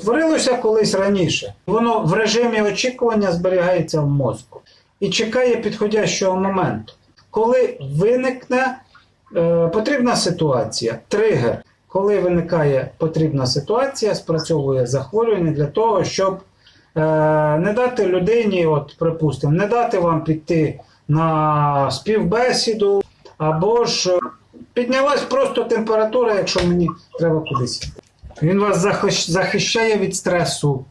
Творилося колись раніше. Воно в режимі очікування зберігається в мозку і чекає підходящого моменту. Коли виникне е, потрібна ситуація, тригер, коли виникає потрібна ситуація, спрацьовує захворювання для того, щоб е, не дати людині, от припустимо, не дати вам піти на співбесіду, або ж е, піднялась просто температура, якщо мені треба кудись. Він вас захищ- захищає від стресу,